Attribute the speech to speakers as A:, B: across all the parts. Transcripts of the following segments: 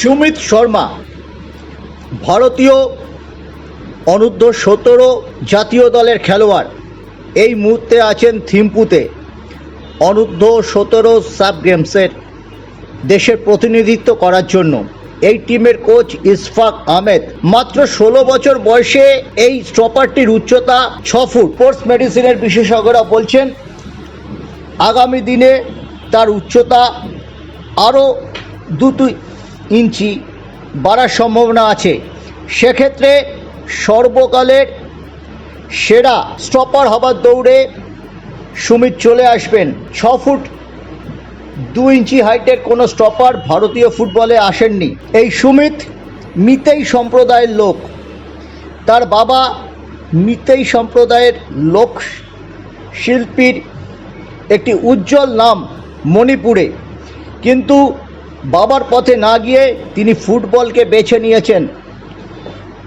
A: সুমিত শর্মা, ভারতীয় অনূর্ধ্ব সতেরো জাতীয় দলের খেলোয়াড়। এই মুহূর্তে আছেন থিম্পুতে। অনূর্ধ্ব সতেরো সাব গেমসের দেশের প্রতিনিধিত্ব করার জন্য। এই টিমের কোচ ইসফাক আহমেদ। মাত্র ষোলো বছর বয়সে এই স্টপারটির উচ্চতা ছ ফুট। স্পোর্টস মেডিসিনের বিশেষজ্ঞরা বলছেন, আগামী দিনে তার উচ্চতা আরও দুটো ইঞ্চি বাড়ার সম্ভাবনা আছে। সেক্ষেত্রে সর্বকালের সেরা স্টপার হবার দৌড়ে সুমিত চলে আসবেন। ছ ফুট দু ইঞ্চি হাইটের কোনো স্টপার ভারতীয় ফুটবলে আসেননি। এই সুমিত মিতেই সম্প্রদায়ের লোক। তার বাবা মিতেই সম্প্রদায়ের লোক শিল্পীর একটি উজ্জ্বল নাম মণিপুরে। কিন্তু বাবার পথে না গিয়ে তিনি ফুটবলকে বেছে নিয়েছেন।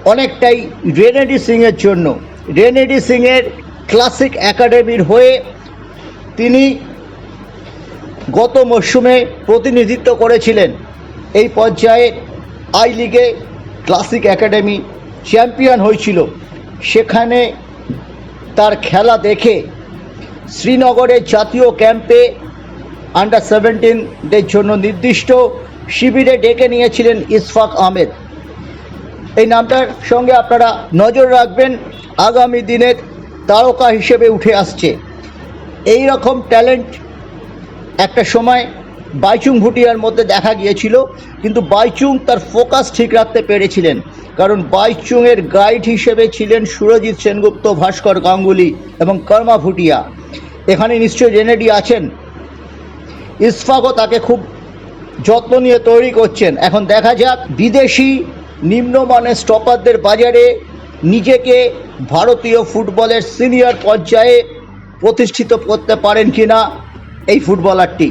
A: অনেকটাই রেনেডি সিংয়ের জন্য। রেনেডি সিংয়ের ক্লাসিক একাডেমির হয়ে তিনি গত মরশুমে প্রতিনিধিত্ব করেছিলেন। এই পর্যায়ে আই লিগে ক্লাসিক একাডেমি চ্যাম্পিয়ন হয়েছিল। সেখানে তার খেলা দেখে শ্রীনগরের জাতীয় ক্যাম্পে আন্ডার সেভেন্টিনদের জন্য নির্দিষ্ট শিবিরে ডেকে নিয়েছিলেন ইসফাক আহমেদ। এই নামটার সঙ্গে আপনারা নজর রাখবেন, আগামী দিনের তারকা হিসেবে উঠে আসছে। এই রকম ট্যালেন্ট একটা সময় বাইচুং ভুটিয়ার মধ্যে দেখা গিয়েছিল, কিন্তু বাইচুং তার ফোকাস ঠিক রাখতে পেরেছিলেন, কারণ বাইচুংয়ের গাইড হিসেবে ছিলেন সুরজিৎ সেনগুপ্ত, ভাস্কর গাঙ্গুলি এবং কর্মা ভুটিয়া। এখানে নিশ্চয়ই রেনেডি আছেন। ইসফাকও তাকে খুব যত্ন নিয়ে তৈরি করছেন। এখন দেখা যাক, বিদেশি নিম্নমানের স্টপারদের বাজারে নিজেকে ভারতীয় ফুটবলের সিনিয়র পর্যায়ে প্রতিষ্ঠিত করতে পারেন কিনা এই ফুটবলারটি